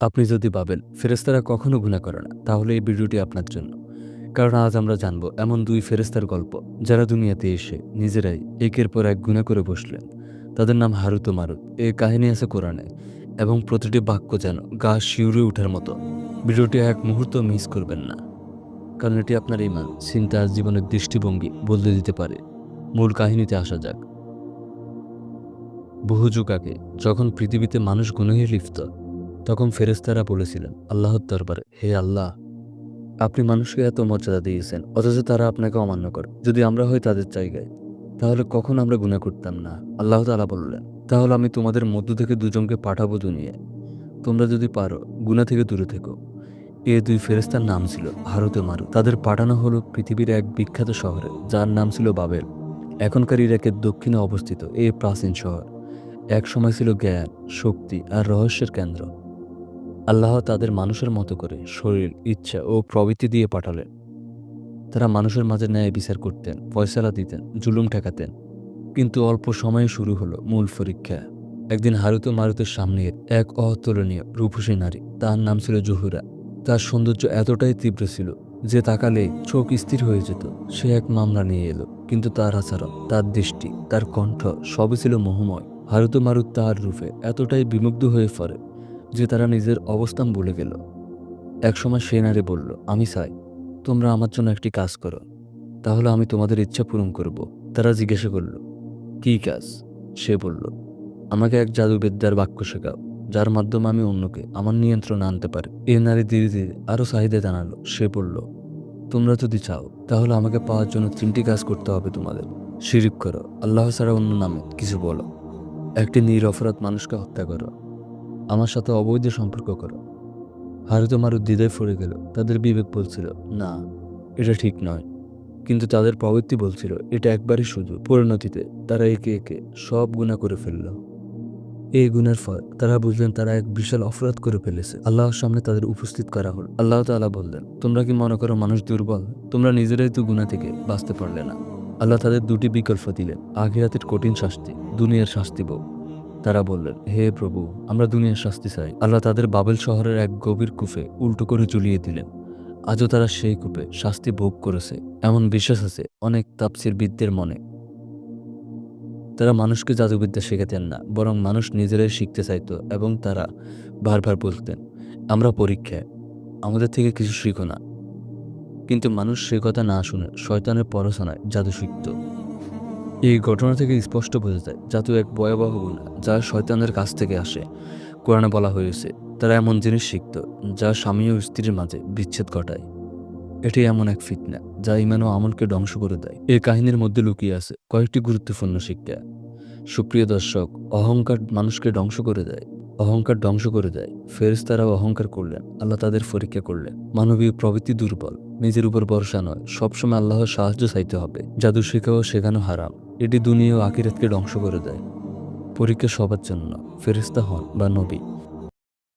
আপনি যদি ভাবেন ফেরেস্তারা কখনো গুণা করে না, তাহলে এই ভিডিওটি আপনার জন্য। কারণ আজ আমরা জানব এমন দুই ফেরেস্তার গল্প, যারা দুনিয়াতে এসে নিজেরাই একের পর এক গুণা করে বসলেন। তাদের নাম হারুত মারুত। এই কাহিনী আছে কোরআনে এবং প্রতিটি বাক্য যেন গা শিউরে ওঠার মতো। ভিডিওটি এক মুহূর্ত মিস করবেন না। কারণ এটি আপনার ইমান, চিন্তা আর জীবনের দৃষ্টিভঙ্গি বদলে দিতে পারে। মূল কাহিনীতে আসা যাক। বহু যুগ আগে, যখন পৃথিবীতে মানুষ গুণহে লিপ্ত তখন ফেরেস্তারা বলেছিলেন, আল্লাহর দরবারে, হে আল্লাহ, আপনি মানুষকে এত মর্যাদা দিয়েছেন, অথচ তারা আপনাকে অমান্য করে। যদি আমরা হই তাদের জায়গায়, তাহলে কখন আমরা গুণা করতাম না? আল্লাহ তালা বললেন, তাহলে আমি তোমাদের মধ্য থেকে দুজনকে পাঠাবো দুনিয়ায়। তোমরা যদি পারো গুণা থেকে দূরে থেকো। এ দুই ফেরেস্তার নাম ছিল হারুত ও মারু তাদের পাঠানো হলো পৃথিবীর এক বিখ্যাত শহরে, যার নাম ছিল বাবেল। এখনকার ইরাকের দক্ষিণে অবস্থিত এই প্রাচীন শহর। এক সময় ছিল জ্ঞান, শক্তি আর রহস্যের কেন্দ্র। আল্লাহ তাদের মানুষের মতো করে শরীর, ইচ্ছা ও প্রবৃত্তি দিয়ে পাঠালেন। তারা মানুষের মাঝে ন্যায় বিচার করতেন, ফয়সালা দিতেন, জুলুম ঠেকাতেন। কিন্তু অল্প সময়ে শুরু হলো মূল পরীক্ষা। একদিন হারুত মারুতের সামনে এক অতুলনীয় রূপসী নারী, তার নাম ছিল জহুরা। তার সৌন্দর্য এতটাই তীব্র ছিল যে তাকালে চোখ স্থির হয়ে যেত। সে এক মামলা নিয়ে এলো, কিন্তু তার আচরণ, তার দৃষ্টি, তার কণ্ঠ সবই ছিল মোহময়। হারুত মারুত তার রূপে এতটাই বিমুগ্ধ হয়ে পড়ে যে তারা নিজের অবস্থান ভুলে গেল। একসময় সে নারী বলল, আমি চাই তোমরা আমার জন্য একটি কাজ করো। তাহলে আমি তোমাদের ইচ্ছা পূরণ করব। তারা জিজ্ঞাসা করল, কী কাজ? সে বলল, আমাকে এক জাদুবিদ্যার বাক্য শেখাও, যার মাধ্যমে আমি অন্যকে আমার নিয়ন্ত্রণে আনতে পারি। এ নারী ধীরে ধীরে আরও চাহিদা জানালো সে বলল, তোমরা যদি চাও, তাহলে আমাকে পাওয়ার জন্য তিনটি কাজ করতে হবে তোমাদের। শিরিক করো, আল্লাহ ছাড়া অন্য নামে কিছু বলো। একটি নিরপরাধ মানুষকে হত্যা করো। আমার সাথে অবৈধ সম্পর্ক করো। হারুত মারুত দ্বিধায় পড়ে গেল। তাদের বিবেক বলছিল, না, এটা ঠিক নয়। কিন্তু তাদের প্রবৃত্তি বলছিল, এটা একবারই শুধু পরিণতিতে। তারা একে একে সব গুণা করে ফেলল। এই গুণের ফল তারা বুঝলেন, তারা এক বিশাল অপরাধ করে ফেলেছে। আল্লাহর সামনে তাদের উপস্থিত করা হল। আল্লাহ তাআলা বললেন, তোমরা কি মনে করো মানুষ দুর্বল? তোমরা নিজেরাই তো গুণা থেকে বাঁচতে পারলে না। আল্লাহ তাদের দুটি বিকল্প দিলেন, আখিরাতের কঠিন শাস্তি, দুনিয়ার শাস্তি বউ তারা বললেন, হে প্রভু, আমরা দুনিয়ার শাস্তি চাই। আল্লাহ তাদের বাবেল শহরের এক গভীর কূপে উল্টো করে ঝুলিয়ে দিলেন। আজও তারা সেই কূপে শাস্তি ভোগ করেছে। এমন বিশ্বাস আছে অনেক তাপসির বিদ্যের মনে। তারা মানুষকে জাদুবিদ্যা শেখাতেন না, বরং মানুষ নিজেরাই শিখতে চাইতো এবং তারা বারবার বলতেন, আমরা পরীক্ষায়, আমাদের থেকে কিছু শিখো না। কিন্তু মানুষ সে কথা না শুনে শয়তানের পড়াশোনায় জাদু শিখত। এই ঘটনা থেকে স্পষ্ট বোঝা যায় জাদু এক ভয়াবহ গুণা যা শয়তানের কাছ থেকে আসে। কোরআনে বলা হয়েছে, তারা এমন জিনিস শিখত যা স্বামী ও স্ত্রীর মাঝে বিচ্ছেদ ঘটায়। এটি এমন এক ফিতনা যা ইমান ও আমলকে ধ্বংস করে দেয়। এই কাহিনীর মধ্যে লুকিয়ে আছে কয়েকটি গুরুত্বপূর্ণ শিক্ষা। সুপ্রিয় দর্শক, অহংকার মানুষকে ধ্বংস করে দেয়। অহংকার ধ্বংস করে দেয়। ফেরেশতারাও অহংকার করলেন, আল্লাহ তাদের পরীক্ষা করলেন। মানবীয় প্রবৃত্তি দুর্বল, নিজের উপর ভরসা নয়, সবসময় আল্লাহর সাহায্য চাইতে হবে। জাদু শেখাও শেখানো হারাম। এটি দুনিয়া ও আকিরাতকে ধ্বংস করে দেয়। পরীক্ষা সবার জন্য ফেরিস্তা হন বা নবী।